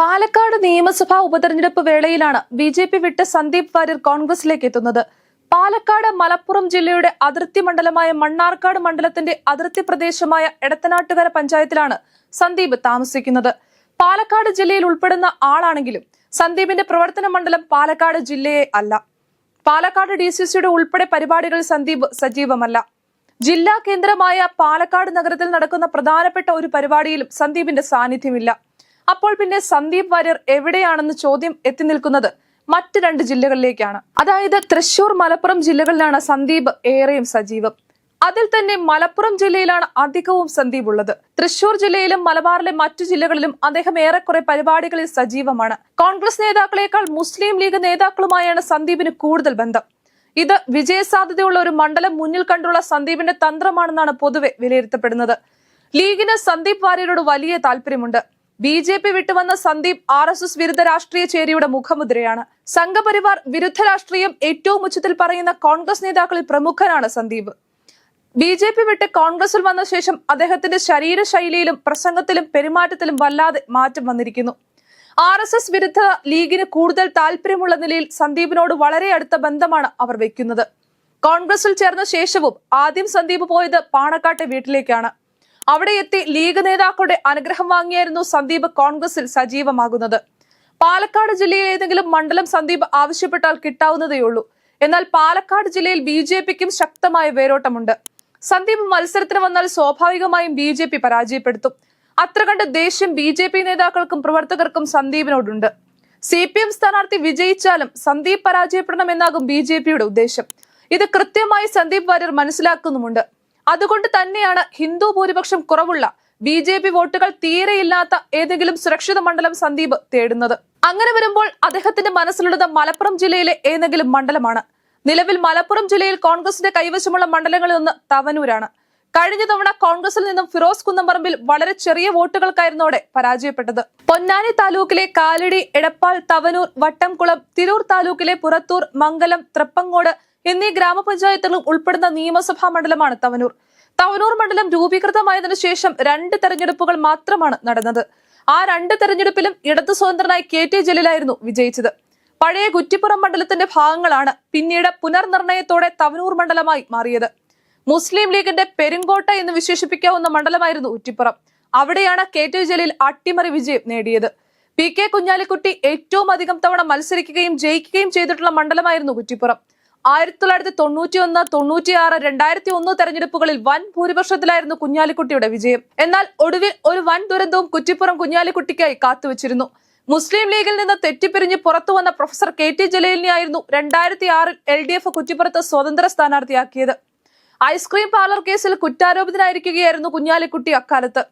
പാലക്കാട് നിയമസഭാ ഉപതെരഞ്ഞെടുപ്പ് വേളയിലാണ് ബി ജെ പി വിട്ട് സന്ദീപ് വാര്യർ കോൺഗ്രസിലേക്ക് എത്തുന്നത്. പാലക്കാട് മലപ്പുറം ജില്ലയുടെ അതിർത്തി മണ്ഡലമായ മണ്ണാർക്കാട് മണ്ഡലത്തിന്റെ അതിർത്തി പ്രദേശമായ എടത്തനാട്ടുകര പഞ്ചായത്തിലാണ് സന്ദീപ് താമസിക്കുന്നത്. പാലക്കാട് ജില്ലയിൽ ഉൾപ്പെടുന്ന ആളാണെങ്കിലും സന്ദീപിന്റെ പ്രവർത്തന മണ്ഡലം പാലക്കാട് ജില്ലയെ അല്ല. പാലക്കാട് ഡി സി സിയുടെ ഉൾപ്പെടെ പരിപാടികളിൽ സന്ദീപ് സജീവമല്ല. ജില്ലാ കേന്ദ്രമായ പാലക്കാട് നഗരത്തിൽ നടക്കുന്ന പ്രധാനപ്പെട്ട ഒരു പരിപാടിയിലും സന്ദീപിന്റെ സാന്നിധ്യമില്ല. അപ്പോൾ പിന്നെ സന്ദീപ് വാര്യർ എവിടെയാണെന്ന് ചോദ്യം എത്തി നിൽക്കുന്നത് മറ്റ് രണ്ട് ജില്ലകളിലേക്കാണ്. അതായത് തൃശൂർ മലപ്പുറം ജില്ലകളിലാണ് സന്ദീപ് ഏറെയും സജീവം. അതിൽ തന്നെ മലപ്പുറം ജില്ലയിലാണ് അധികവും സന്ദീപ് ഉള്ളത്. തൃശൂർ ജില്ലയിലും മലബാറിലെ മറ്റു ജില്ലകളിലും അദ്ദേഹം ഏറെക്കുറെ പരിപാടികളിൽ സജീവമാണ്. കോൺഗ്രസ് നേതാക്കളെക്കാൾ മുസ്ലിം ലീഗ് നേതാക്കളുമായാണ് സന്ദീപിന് കൂടുതൽ ബന്ധം. ഇത് വിജയസാധ്യതയുള്ള ഒരു മണ്ഡലം മുന്നിൽ കണ്ടുള്ള സന്ദീപിന്റെ തന്ത്രമാണെന്നാണ് പൊതുവെ വിലയിരുത്തപ്പെടുന്നത്. ലീഗിന് സന്ദീപ് വാര്യരോട് വലിയ താല്പര്യമുണ്ട്. ബി ജെ പി വിട്ടുവന്ന സന്ദീപ് ആർ എസ് എസ് വിരുദ്ധ രാഷ്ട്രീയ ചേരിയുടെ മുഖമുദ്രയാണ്. സംഘപരിവാർ വിരുദ്ധ രാഷ്ട്രീയം ഏറ്റവും ഉച്ചത്തിൽ പറയുന്ന കോൺഗ്രസ് നേതാക്കളിൽ പ്രമുഖനാണ് സന്ദീപ്. ബി ജെ പി വിട്ട് കോൺഗ്രസിൽ വന്ന ശേഷം അദ്ദേഹത്തിന്റെ ശരീരശൈലിയിലും പ്രസംഗത്തിലും പെരുമാറ്റത്തിലും വല്ലാതെ മാറ്റം വന്നിരിക്കുന്നു. ആർ എസ് എസ് വിരുദ്ധ ലീഗിന് കൂടുതൽ താല്പര്യമുള്ള നിലയിൽ സന്ദീപിനോട് വളരെ അടുത്ത ബന്ധമാണ് അവർ വെക്കുന്നത് കോൺഗ്രസിൽ ചേർന്ന ശേഷവും ആദ്യം സന്ദീപ് പോയത് പാണക്കാട്ടെ വീട്ടിലേക്കാണ്. അവിടെ എത്തി ലീഗ് നേതാക്കളുടെ അനുഗ്രഹം വാങ്ങിയായിരുന്നു സന്ദീപ് കോൺഗ്രസിൽ സജീവമാകുന്നത്. പാലക്കാട് ജില്ലയിൽ ഏതെങ്കിലും മണ്ഡലം സന്ദീപ് ആവശ്യപ്പെട്ടാൽ കിട്ടാവുന്നതേയുള്ളൂ എന്നാൽ പാലക്കാട് ജില്ലയിൽ ബി ജെ പിക്കും ശക്തമായ വേരോട്ടമുണ്ട്. സന്ദീപ് മത്സരത്തിന് വന്നാൽ സ്വാഭാവികമായും ബി ജെ പി പരാജയപ്പെടുത്തും. അത്ര കണ്ട് ദേഷ്യം ബി ജെ പി നേതാക്കൾക്കും പ്രവർത്തകർക്കും സന്ദീപിനോടുണ്ട്. സി പി എം സ്ഥാനാർത്ഥി വിജയിച്ചാലും സന്ദീപ് പരാജയപ്പെടണമെന്നാകും ബി ജെ പിയുടെ ഉദ്ദേശം. ഇത് കൃത്യമായി സന്ദീപ് വാര്യർ മനസ്സിലാക്കുന്നുമുണ്ട്. അതുകൊണ്ട് തന്നെയാണ് ഹിന്ദു ഭൂരിപക്ഷം കുറവുള്ള ബി ജെ പി വോട്ടുകൾ തീരെയില്ലാത്ത ഏതെങ്കിലും സുരക്ഷിത മണ്ഡലം സന്ദീപ് തേടുന്നത്. അങ്ങനെ വരുമ്പോൾ അദ്ദേഹത്തിന്റെ മനസ്സിലുള്ളത് മലപ്പുറം ജില്ലയിലെ ഏതെങ്കിലും മണ്ഡലമാണ്. നിലവിൽ മലപ്പുറം ജില്ലയിൽ കോൺഗ്രസിന്റെ കൈവശമുള്ള മണ്ഡലങ്ങളിൽ ഒന്ന് തവനൂരാണ്. കഴിഞ്ഞ തവണ കോൺഗ്രസിൽ നിന്നും ഫിറോസ് കുന്നംപറമ്പിൽ വളരെ ചെറിയ വോട്ടുകൾക്കായിരുന്നോടെ പരാജയപ്പെട്ടത്. പൊന്നാനി താലൂക്കിലെ കാലടി എടപ്പാൾ തവനൂർ വട്ടംകുളം തിരൂർ താലൂക്കിലെ പുറത്തൂർ മംഗലം തൃപ്പങ്ങോട് എന്നീ ഗ്രാമപഞ്ചായത്തുകളും ഉൾപ്പെടുന്ന നിയമസഭാ മണ്ഡലമാണ് തവനൂർ. തവനൂർ മണ്ഡലം രൂപീകൃതമായതിനു ശേഷം രണ്ട് തെരഞ്ഞെടുപ്പുകൾ മാത്രമാണ് നടന്നത്. ആ രണ്ട് തെരഞ്ഞെടുപ്പിലും ഇടതു സ്വതന്ത്രനായി കെ ടി ജലീലായിരുന്നു വിജയിച്ചത്. പഴയ കുറ്റിപ്പുറം മണ്ഡലത്തിന്റെ ഭാഗങ്ങളാണ് പിന്നീട് പുനർനിർണയത്തോടെ തവനൂർ മണ്ഡലമായി മാറിയത്. മുസ്ലിം ലീഗിന്റെ പെരുങ്കോട്ട എന്ന് വിശേഷിപ്പിക്കാവുന്ന മണ്ഡലമായിരുന്നു ഉറ്റിപ്പുറം അവിടെയാണ് കെ ടി ജലീൽ അട്ടിമറി വിജയം നേടിയത്. പി കെ കുഞ്ഞാലിക്കുട്ടി ഏറ്റവും അധികം തവണ മത്സരിക്കുകയും ജയിക്കുകയും ചെയ്തിട്ടുള്ള മണ്ഡലമായിരുന്നു കുറ്റിപ്പുറം. ആയിരത്തി തൊള്ളായിരത്തി തൊണ്ണൂറ്റി ഒന്ന് തൊണ്ണൂറ്റിയാറ് രണ്ടായിരത്തി ഒന്ന് തെരഞ്ഞെടുപ്പുകളിൽ വൻ ഭൂരിപക്ഷത്തിലായിരുന്നു കുഞ്ഞാലിക്കുട്ടിയുടെ വിജയം. എന്നാൽ ഒടുവിൽ ഒരു വൻ ദുരന്തവും കുറ്റിപ്പുറം കുഞ്ഞാലിക്കുട്ടിക്കായി കാത്തുവച്ചിരുന്നു. മുസ്ലിം ലീഗിൽ നിന്ന് തെറ്റിപ്പിരിഞ്ഞ് പുറത്തു വന്ന പ്രൊഫസർ കെ ടി ജലീലിനെയായിരുന്നു രണ്ടായിരത്തി ആറിൽ എൽ ഡി എഫ് കുറ്റിപ്പുറത്ത് സ്വതന്ത്ര സ്ഥാനാർത്ഥിയാക്കിയത്. ഐസ്ക്രീം പാർലർ കേസിൽ കുറ്റാരോപിതനായിരിക്കുകയായിരുന്നു കുഞ്ഞാലിക്കുട്ടി അക്കാലത്ത്.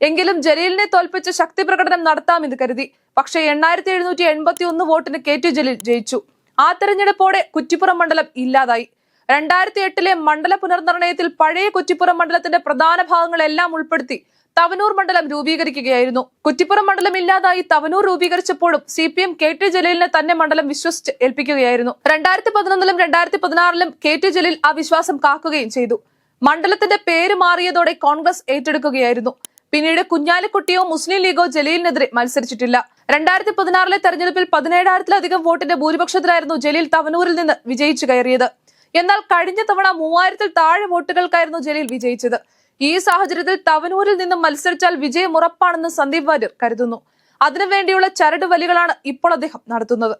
എങ്കിലും ജലീലിനെ തോൽപ്പിച്ച് ശക്തി പ്രകടനം നടത്താമെന്ന് കരുതി. പക്ഷേ എണ്ണായിരത്തി എഴുന്നൂറ്റി എൺപത്തി ഒന്ന് വോട്ടിന് കെ ടി ജലീൽ ജയിച്ചു. ആ തെരഞ്ഞെടുപ്പോടെ കുറ്റിപ്പുറം മണ്ഡലം ഇല്ലാതായി. രണ്ടായിരത്തി എട്ടിലെ മണ്ഡല പുനർനിർണയത്തിൽ പഴയ കുറ്റിപ്പുറം മണ്ഡലത്തിന്റെ പ്രധാന ഭാഗങ്ങളെല്ലാം ഉൾപ്പെടുത്തി തവനൂർ മണ്ഡലം രൂപീകരിക്കുകയായിരുന്നു. കുറ്റിപ്പുറം മണ്ഡലം ഇല്ലാതായി Thavanur രൂപീകരിച്ചപ്പോഴും C P M K T ജലീലിനെ തന്നെ മണ്ഡലം വിശ്വസിച്ച് ഏൽപ്പിക്കുകയായിരുന്നു. രണ്ടായിരത്തി പതിനൊന്നിലും രണ്ടായിരത്തി പതിനാറിലും കെ ടി ജലീൽ ആ വിശ്വാസം കാക്കുകയും ചെയ്തു. മണ്ഡലത്തിന്റെ പേര് മാറിയതോടെ കോൺഗ്രസ് ഏറ്റെടുക്കുകയായിരുന്നു. പിന്നീട് കുഞ്ഞാലിക്കുട്ടിയോ മുസ്ലിം ലീഗോ ജലീലിനെതിരെ മത്സരിച്ചിട്ടില്ല. രണ്ടായിരത്തി പതിനാറിലെ തെരഞ്ഞെടുപ്പിൽ പതിനേഴായിരത്തിലധികം വോട്ടിന്റെ ഭൂരിപക്ഷത്തിലായിരുന്നു ജലീൽ തവനൂരിൽ നിന്ന് വിജയിച്ചു കയറിയത്. എന്നാൽ കഴിഞ്ഞ തവണ മൂവായിരത്തിൽ താഴെ വോട്ടുകൾക്കായിരുന്നു ജലീൽ വിജയിച്ചത്. ഈ സാഹചര്യത്തിൽ തവനൂരിൽ നിന്നും മത്സരിച്ചാൽ വിജയം ഉറപ്പാണെന്ന് സന്ദീപ് വാര്യർ കരുതുന്നു. അതിനുവേണ്ടിയുള്ള ചരട് വലികളാണ് ഇപ്പോൾ അദ്ദേഹം നടത്തുന്നത്.